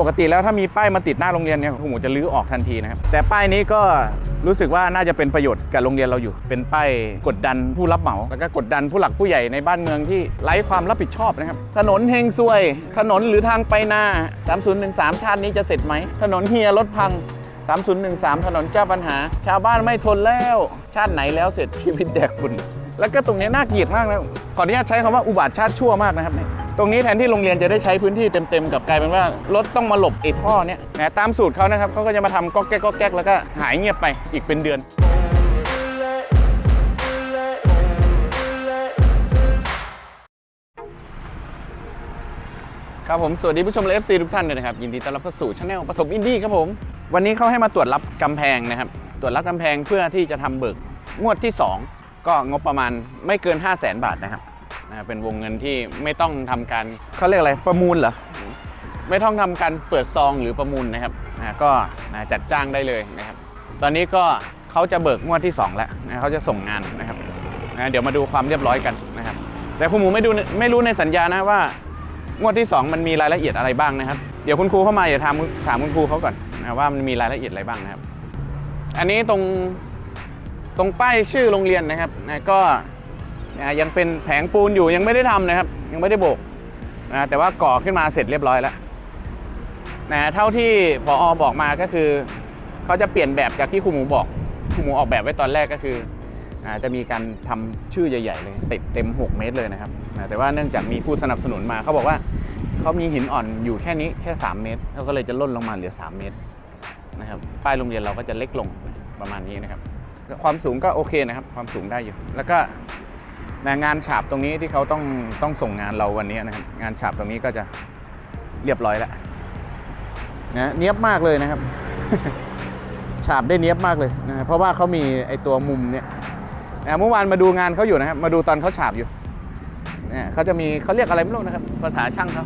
ปกติแล้วถ้ามีป้ายมาติดหน้าโรงเรียนเนี่ยครูหมูจะลื้อออกทันทีนะครับแต่ป้ายนี้ก็รู้สึกว่าน่าจะเป็นประโยชน์กับโรงเรียนเราอยู่ เป็นป้ายกดดันผู้รับเหมา แล้วก็กดดันผู้หลักผู้ใหญ่ในบ้านเมืองที่ไร้ความรับผิดชอบนะครับ ถนนเฮงซวย ถนนหรือทางไปนา 3013 ชาตินี้จะเสร็จไหม ถนนเฮียรถพัง 3013 ถนนเจ้าปัญหา ชาวบ้านไม่ทนแล้ว ชาติไหนแล้วเสร็จชีวิตแดกฝุ่นแล้วก็ตรงนี้น่าเกลียดมากนะขออนุญาตใช้คำว่าอุบาทชาติชั่วมากนะครับเนี่ย ตรงนี้แทนที่โรงเรียนจะได้ใช้พื้นที่เต็มๆกับกลายเป็นว่ารถต้องมาหลบไอ้ท่อเนี่ยนะตามสูตรเขานะครับเขาก็จะมาทำก๊อกแก๊กก๊อกแก๊กแล้วก็หายเงียบไปอีกเป็นเดือน ครับผมสวัสดีผู้ชมและ FC ทุกท่านเลยนะครับ ยินดีต้อนรับเข้าสู่ช anel ปฐมอินดี้ครับผม วันนี้เขาให้มาตรวจรับกำแพงนะครับ ตรวจรับกำแพงเพื่อที่จะทำเบิกงวดที่ 2 ก็งบประมาณไม่เกิน 5 0 0แสนบาทนะครับ นะเป็นวงเงินที่ไม่ต้องทำการเขาเรียกอะไรประมูลเหรอไม่ต้องทำการเปิดซองหรือประมูลนะครับนะก็นะจัดจ้างได้เลยนะครับ ตอนนี้ก็เขาจะเบิกงวดที่ 2 แล้วนะเขาจะส่งงานนะครับนะเดี๋ยวมาดูความเรียบร้อยกันนะครับ แต่คุณหมูไม่ดูไม่รู้ในสัญญานะว่างวดที่ 2 มันมีรายละเอียดอะไรบ้างนะครับ เดี๋ยวคุณครูเข้ามาอย่าถามถามคุณครูเขาก่อนนะว่ามันมีรายละเอียดอะไรบ้างนะครับ อันนี้ตรงตรงป้ายชื่อโรงเรียนนะครับนะก็ นะยังเป็นแผงปูนอยู่ยังไม่ได้ทำนะครับ ยังไม่ได้โบกนะแต่ว่าก่อขึ้นมาเสร็จเรียบร้อยแล้วนะเท่าที่พออบอกมาก็คือเขาจะเปลี่ยนแบบจากที่ครูหมูบอกครูหมูออกแบบไว้ตอนแรกก็คืออาจะมีการทำชื่อใหญ่ ๆ เลยติดเต็ม 6 เมตรเลยนะครับ แต่ว่าเนื่องจากมีผู้สนับสนุนมาเขาบอกว่าเขามีหินอ่อนอยู่แค่นี้แค่ 3 เมตรเขาก็เลยจะล่นลงมาเหลือ 3 เมตรนะครับป้ายโรงเรียนเราก็จะเล็กลงประมาณนี้นะครับ ความสูงก็โอเคนะครับ ความสูงได้อยู่ แล้วก็ นะงานฉาบตรงนี้ที่เขาต้องต้องส่งงานเราวันนี้นะครับงานฉาบตรงนี้ก็จะเรียบร้อยแล้วนะเนียบมากเลยนะครับ ฉาบได้เนียบมากเลยนะเพราะว่าเขามีไอตัวมุมเนี่ยอ่าเมื่อวานมาดูงานเขาอยู่นะครับ มาดูตอนเขาฉาบอยู่เนี่ยเขาจะมีเขาเรียกอะไรไม่รู้นะครับ ภาษาช่างเขา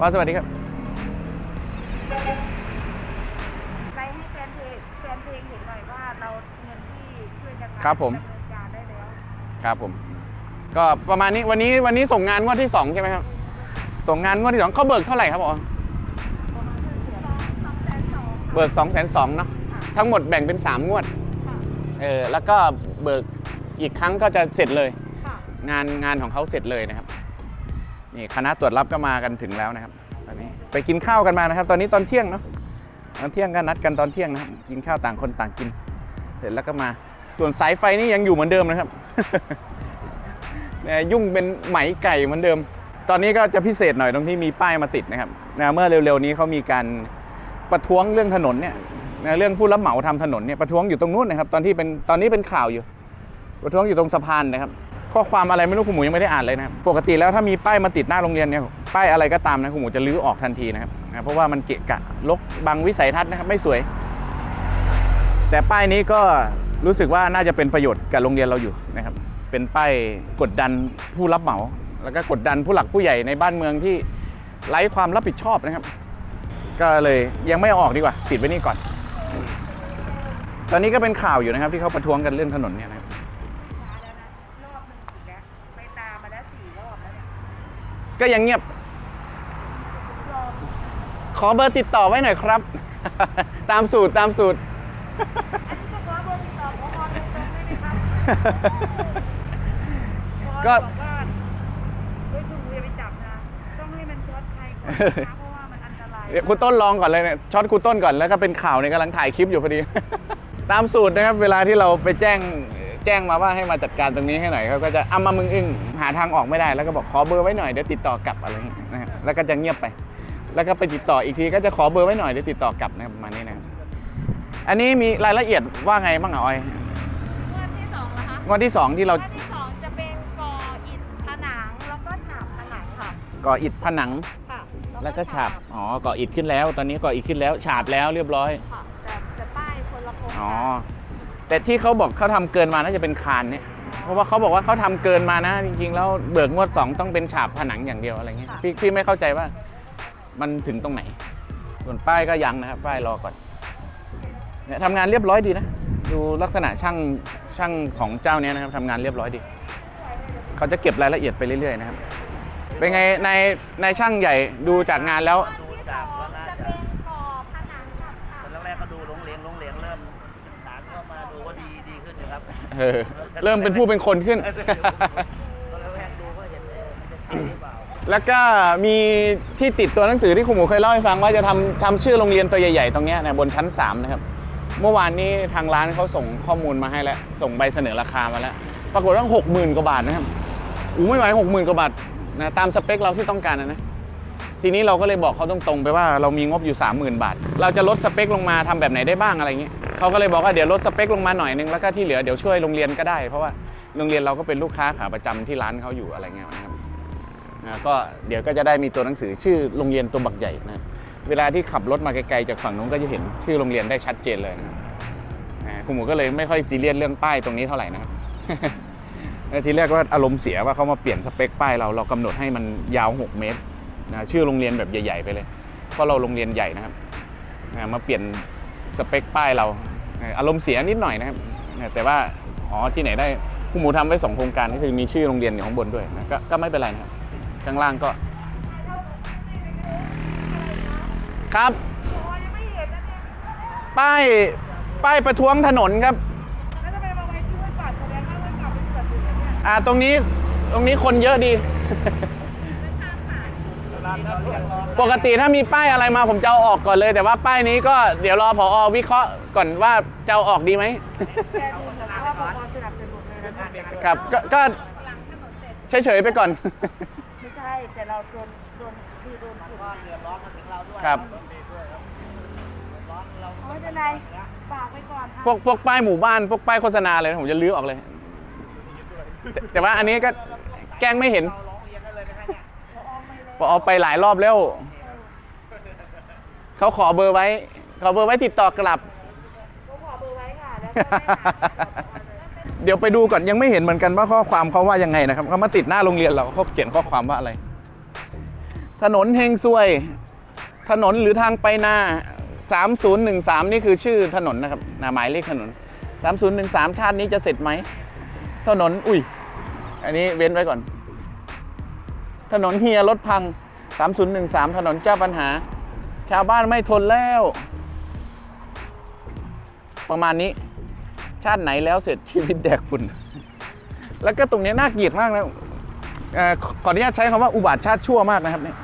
ว่าสวัสดีครับไปให้แฟนเพลงแฟนเพลงเห็นหน่อยว่าเราเงินที่ช่วยกันมาครับผม ครับผมก็ประมาณนี้วันนี้วันนี้ส่งงานงวดที่สองใช่ไหมครับ ส่งงานงวดที่สองเขาเบิกเท่าไหร่ครับผมประมาณเท่าไหร่สองแสนสองเบิกสองแสนสองเนาะทั้งหมดแบ่งเป็นสามงวดค่ะเออแล้วก็เบิกอีกครั้งก็จะเสร็จเลยค่ะงานงานของเขาเสร็จเลยนะครับนี่คณะตรวจรับก็มากันถึงแล้วนะครับตอนนี้ไปกินข้าวกันมานะครับ ตอนนี้ตอนเที่ยงเนาะตอนเที่ยงก็นัดกันตอนเที่ยงนะครับกินข้าวต่างคนต่างกิน เสร็จแล้วก็มา ส่วนสายไฟนี่ยังอยู่เหมือนเดิมนะครับเนี่ยยุ่งเป็นไหมไก่เหมือนเดิม ตอนนี้ก็จะพิเศษหน่อยตรงที่มีป้ายมาติดนะครับนะเมื่อเร็วๆนี้เขามีการประท้วงเรื่องถนนเนี่ยนะเรื่องผู้รับเหมาทำถนนเนี่ยประท้วงอยู่ตรงนู้นนะครับ ตอนที่เป็นตอนนี้เป็นข่าวอยู่ ประท้วงอยู่ตรงสะพานนะครับ ข้อความอะไรไม่รู้คุณหมูยังไม่ได้อ่านเลยนะครับปกติแล้วถ้ามีป้ายมาติดหน้าโรงเรียนเนี่ยป้ายอะไรก็ตามนะคุณหมูจะลื้อออกทันทีนะครับนะเพราะว่ามันเกะกะลกบังวิสัยทัศน์นะครับไม่สวย แต่ป้ายนี้ก็ รู้สึกว่าน่าจะเป็นประโยชน์กับโรงเรียนเราอยู่นะครับ เป็นป้ายกดดันผู้รับเหมา แล้วก็กดดันผู้หลักผู้ใหญ่ในบ้านเมืองที่ไร้ความรับผิดชอบนะครับ ก็เลยยังไม่ออกดีกว่าปิดไว้นี่ก่อน ตอนนี้ก็เป็นข่าวอยู่นะครับ ที่เขาประท้วงกันเรื่องถนนเนี่ยนะครับก็ยังเงียบ ขอเบอร์ติดต่อไว้หน่อยครับ ตามสูตรตามสูตร ก็ก็ บอกว่าเฮ้ยคุณอย่าไปจับนะ ต้องให้มันช็อตใครก่อนนะเพราะว่ามันอันตรายเดี๋ยวคุณต้นลองก่อนเลยเนี่ยช็อตคุณต้นก่อนแล้วก็เป็นข่าวในยกำลังถ่ายคลิปอยู่พอดี ตามสูตรนะครับ เวลาที่เราไปแจ้งแจ้งมาว่าให้มาจัดการตรงนี้ให้หน่อยเขาก็จะอ้ามามึงอึ้งหาทางออกไม่ได้แล้วก็บอกขอเบอร์ไว้หน่อยเดี๋ยวติดต่อกลับอะไรอย่างเงี้ยนะฮะแล้วก็จะเงียบไป แล้วก็ไปติดต่ออีกทีก็จะขอเบอร์ไว้หน่อยเดี๋ยวติดต่อกลับนะครับประมาณนี้นะครับอันนี้มีรายละเอียดว่าไงบ้างอะออยงวดที่สอ งนะคะงวดที่สองที่เรางวดที่สองจะเป็นก่ออิฐผนังแล้วก็ฉาบผนังค่ะก่ออิฐผนังค่ะแล้วก็ฉาบอ๋อก่ออิฐขึ้นแล้ว ตอนนี้ก่ออิฐขึ้นแล้วฉาบแล้วเรียบร้อยค่ะแต่จะป้ายคนละโครงอ๋อการแต่ที่เขาบอกเขาทำเกินมาน่าจะเป็นคานเนี่ยเพราะว่าเขาบอกว่าเขาทำเกินมานะ จริง ๆ แล้วเบิกงวดสองต้องเป็นฉาบผนังอย่างเดียวอะไรเงี้ยพี่พี่ไม่เข้าใจว่า มันถึงตรงไหน ส่วนป้ายก็ยังนะครับป้ายรอก่อนเนี่ยทำงานเรียบร้อยดีนะ ดูลักษณะช่างช่างของเจ้านี้นะครับทำงานเรียบร้อยดี เขาจะเก็บรายละเอียดไปเรื่อยๆนะครับ เป็นไงในในช่างใหญ่ดูจากงานแล้ว ดูจากก็น่าจะตอนแรกก็ดูหลงเรียงหลงเรียงเริ่มศึกษเข้ามาดูว่าดีดีขึ้นนะครับเออเริ่มเป็นผู้เป็นคนขึ้นแล้วก็มีที่ติดตัวหนังสือที่ครูหมูเคยเล่าให้ฟังว่าจะทำทำชื่อโรงเรียนตัวใหญ่ๆตรงเนี้ยนะบนชั้น 3 นะครับ เมื่อวานนี้ทางร้านเขาส่งข้อมูลมาให้แล้ว ส่งใบเสนอราคามาแล้ว ปรากฏว่าหกหมื่นกว่าบาทนะครับอู้ไม่ไหวหกหมื่นกว่าบาทนะตามสเปคเราที่ต้องการนะนะทีนี้เราก็เลยบอกเขาตรงๆไปว่าเรามีงบอยู่ 30,000 บาท เราจะลดสเปคลงมาทำแบบไหนได้บ้างอะไรเงี้ยเขาก็เลยบอกว่าเดี๋ยวลดสเปคลงมาหน่อยนึงแล้วก็ที่เหลือเดี๋ยวช่วยโรงเรียนก็ได้ เพราะว่าโรงเรียนเราก็เป็นลูกค้าขาประจำที่ร้านเขาอยู่อะไรเงี้ยนะครับก็เดี๋ยวก็จะได้มีตัวหนังสือชื่อโรงเรียนตัวบักใหญ่นะ เวลาที่ขับรถมาไกลๆจากฝั่งนู้นก็จะเห็นชื่อโรงเรียนได้ชัดเจนเลยนะครับนะคุณหมูก็เลยไม่ค่อยซีเรียสเรื่องป้ายตรงนี้เท่าไหร่นะครับแล้วทีแรกก็อารมณ์เสียว่าเขามาเปลี่ยนสเปคป้ายเราเรากำหนดให้มันยาว 6 เมตรนะชื่อโรงเรียนแบบใหญ่ ๆ ไปเลย เพราะเราโรงเรียนใหญ่นะครับนะมาเปลี่ยนสเปคป้ายเราเอ่ออารมณ์เสียนิดหน่อยนะครับนะแต่ว่าอ๋อที่ไหนได้ผู้หมูทำไว้สองโครงการก็คือมีชื่อโรงเรียนอยู่ข้างบนด้วยนะกก็ไม่เป็นไรนะครับข้างล่างก็ ครับ ป้ายป้ายประท้วงถนนครับแล้วทำไมมาไว้ที่ห้วยปัดแสดงว่าห้วยปัดเป็นแบบนี้เนี่ยอ่าตรงนี้ตรงนี้คนเยอะดี ปกติถ้ามีป้ายอะไรมาผมจะเอาออกก่อนเลย แต่ว่าป้ายนี้ก็เดี๋ยวรอผอวิเคราะห์ก่อนว่าจะเอาออกดีไหมแกดูเหมือนว่าพอสนับสนุนเลยนะคะครับก็ก็ เฉยๆไปก่อน ไม่ใช่ แต่เราโดนโดนคือโดนถูกเดือดร้อนมาถึงเราด้วยครับ ไม่เป็นไรฝากไว้ก่อนค่ะพวกพวกป้ายหมู่บ้านพวกป้ายโฆษณาเลยผมจะลื้อออกเลยแต่แต่ว่าอันนี้ก็แกล้งไม่เห็นพอไปหลายรอบแล้วเขาขอเบอร์ไว้ ขอเบอร์ไว้ติดต่อกลับก็ขอเบอร์ไว้ค่ะ แล้วก็ให้หา เดี๋ยวไปดูก่อนยังไม่เห็นเหมือนกันว่าข้อความเขาว่ายังไงนะครับเขามาติดหน้าโรงเรียนเราเขาเขียนข้อความว่าอะไร ถนนเฮงซวย ถนนหรือทางไปนา 3013 นี่คือชื่อถนนนะครับนาหมายเลขถนน 3013 ชาตินี้จะเสร็จไหม ถนนอุ้ย อันนี้เว้นไว้ก่อน ถนนเฮียรถพัง 3013 ถนนเจ้าปัญหา ชาวบ้านไม่ทนแล้ว ประมาณนี้ ชาติไหนแล้วเสร็จชีวิตแดกฝุ่น แล้วก็ตรงเนี้ยน่าเกลียดมากนะเอ่อขอขออนุญาตใช้คำว่าอุบาทชาติชั่วมากนะครับเนี่ย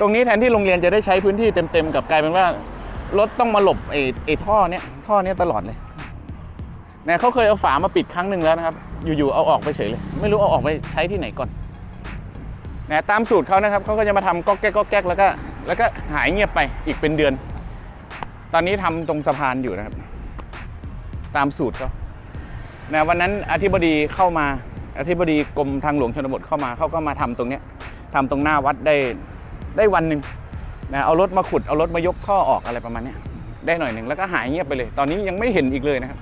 ตรงนี้แทนที่โรงเรียนจะได้ใช้พื้นที่เต็มๆกับกลายเป็นว่ารถต้องมาหลบไอ้ไอ้ท่อเนี้ยท่อเนี้ยตลอดเลยเนี่ยเขาเคยเอาฝามาปิดครั้งหนึ่งแล้วนะครับ อยู่ๆเอาออกไปเฉยเลย ไม่รู้เอาออกไปใช้ที่ไหนก่อนนะตามสูตรเขานะครับเขาก็จะมาทำก๊อกแก๊กก๊อกแก๊กแล้วก็แล้วก็หายเงียบไปอีกเป็นเดือน ตอนนี้ทำตรงสะพานอยู่นะครับ ตามสูตรเขานะวันนั้นอธิบดีเข้ามาอธิบดีกรมทางหลวงชนบทเข้ามาเขาก็มาทำตรงเนี้ยทำตรงหน้าวัดได้ได้วันหนึ่งนะเอารถมาขุดเอารถมายกท่อออกอะไรประมาณนี้ได้หน่อยหนึ่งแล้วก็หายเงียบไปเลย ตอนนี้ยังไม่เห็นอีกเลยนะครับ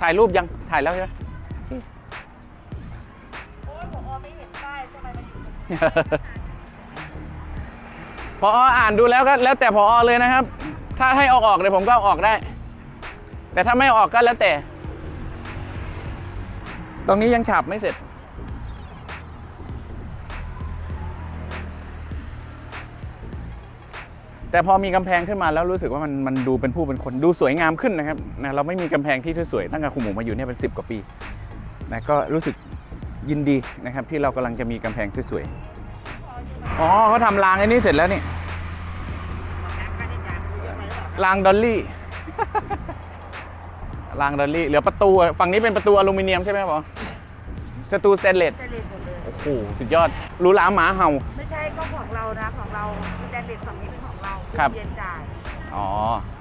ถ่ายรูปยังถ่ายแล้วใช่ไหมพออ่านดูแล้วก็แล้วแต่พอเลยนะครับ ถ้าให้เอาออกเลยผมก็เอาออกได้ แต่ถ้าไม่อออกก็แล้วแต่ ตรงนี้ยังฉาบไม่เสร็จ แต่พอมีกำแพงขึ้นมาแล้วรู้สึกว่ามันมันดูเป็นผู้เป็นคนดูสวยงามขึ้นนะครับนะเราไม่มีกำแพงที่สวยๆตั้งแต่คุณหมูมาอยู่เนี่ยเป็น 10 กว่าปีนะก็รู้สึกยินดีนะครับที่เรากำลังจะมีกำแพงสวยๆอ๋อเขาทำรางไอ้นี่เสร็จแล้วนี่ รางดอลลี่รางดอลลี่เหลือประตูฝั่งนี้เป็นประตูอลูมิเนียมใช่ไหมบอประตูสเตนเลสสแตนเลสหมดเลย โอ้โหสุดยอดหรูหราหมาเห่า ไม่ใช่ก็ของเรานะของเราสแตนเลสฝั่งนี้เป็นของเราครับ เย็นจ่ายอ๋อ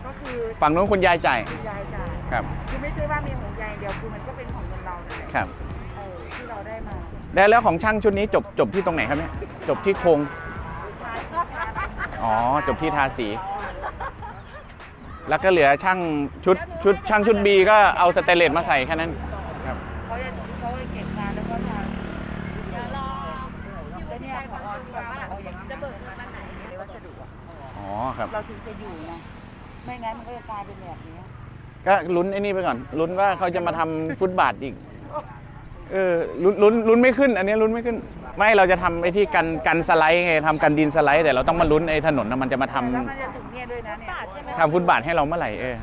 ก็คือฝั่งนู้นคุณยายจ่ายคุณยายจ่ายครับคือไม่ใช่ว่ามีของยายเดียวคือมันก็เป็นของเงินเรานั่นแหละครับ เออที่เราได้มาแล้วแล้วของช่างชุดนี้จบจบที่ตรงไหนครับเนี่ยจบที่โครง อ๋อจบที่ทาสี แล้วก็เหลือช่างชุดชุดช่างชุดบีก็เอาสเตนเลสมาใส่แค่นั้นครับเขาจะเขาจะเก็บงานแล้วก็ทำเดี๋ยวรอแล้วเนี่ยขอที่ว่าเอาอย่างนี้จะเบิกเงินวันไหนในวัสดุอะอ๋อครับเราถึงจะอยู่นะไม่งั้นมันก็จะกลายเป็นแบบนี้ก็ลุ้นไอ้นี่ไปก่อนลุ้นว่าเขาจะมาทำฟุตบาทอีกเออลุ้นลุ้นลุ้นไม่ขึ้น อันนี้ลุ้นไม่ขึ้น ไม่เราจะทำไอ้ที่กันกันสไลด์ไงทำกันดินสไลด์แต่เราต้องมาลุ้นไอ้ถนนนะมันจะมาทำ ด้วยนะเนี่ยบาทใช่ไหมทำฟุตบาทให้เราเมื่อไหร่เออ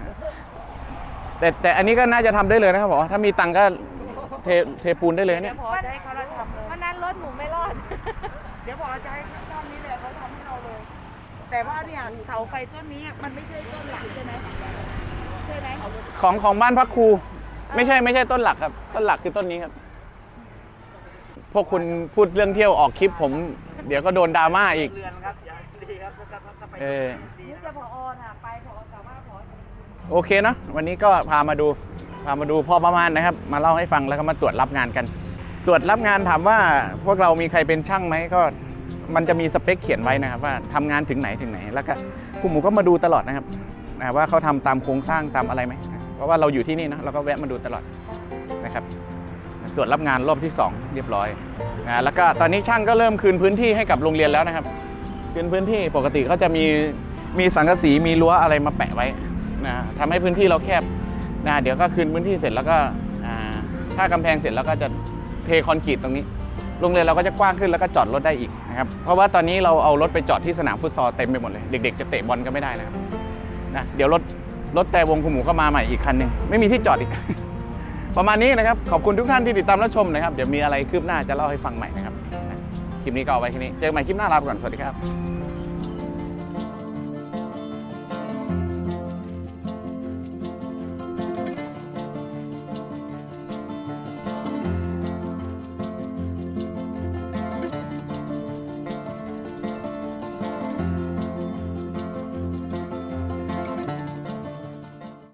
แต่แต่อันนี้ก็น่าจะทำได้เลยนะครับผมถ้ามีตังค์ก็เทเทปูนได้เลยเดี๋เนี่ยวยพอจะให้เขาเราทำเลย วันนั้นรถหนูไม่รอด เดี๋ยวพอจะให้ต้นนี้เลยเขาทำให้เราเลย แต่ว่าเนี่ยเสาไฟต้นนี้มันไม่ใช่ต้นหลักใช่ไหมใช่ไหมของของบ้านพักครู ไม่ใช่ไม่ใช่ต้นหลักครับ ต้นหลักคือต้นนี้ครับ พวกคุณพูดเรื่องเที่ยวออกคลิปผม เดี๋ยวก็โดนดราม่าอีก เรือนครับอย่างดี ครับถ้าถ้าถ้าไปเออดีนี่นะจะพอน่ะไปพอแต่ว่าพอโอเคเนอะวันนี้ก็พามาดูพามาดูพอประมาณนะครับ มาเล่าให้ฟังแล้วก็มาตรวจรับงานกัน ตรวจรับงานถามว่าพวกเรามีใครเป็นช่างไหมก็มันจะมีสเปคเขียนไว้นะครับ ว่าทำงานถึงไหนถึงไหน แล้วก็คุณหมูก็มาดูตลอดนะครับนะว่าเขาทำตามโครงสร้างตามอะไรไหมเพราะว่าเราอยู่ที่นี่เนอะเราก็แวะมาดูตลอดนะครับ ตรวจรับงานรอบที่ 2 เรียบร้อยนะแล้วก็ตอนนี้ช่างก็เริ่มคืนพื้นที่ให้กับโรงเรียนแล้วนะครับ คืนพื้นที่ปกติเขาจะมีมีสังกะสีมีรั้วอะไรมาแปะไว้นะทำให้พื้นที่เราแคบนะเดี๋ยวก็คืนพื้นที่เสร็จแล้วก็ถ้ากำแพงเสร็จแล้วก็จะเทคอนกรีตตรงนี้โรงเรียนเราก็จะกว้างขึ้นแล้วก็จอดรถได้อีกนะครับเพราะว่าตอนนี้เราเอารถไปจอดที่สนามฟุตซอลเต็มไปหมดเลย เด็กๆจะเตะบอลก็ไม่ได้นะครับนะเดี๋ยวรถรถแต่วงคุหมูก็มาใหม่อีกคันหนึ่งไม่มีที่จอดอีก ประมาณนี้นะครับ ขอบคุณทุกท่านที่ติดตามรับชมนะครับ เดี๋ยวมีอะไรคืบหน้าจะเล่าให้ฟังใหม่นะครับ ลิปนี้ก็เอาไว้แค่นี้ เจอกันใหม่คลิปหน้าลาไปก่อน สวัสดีครับ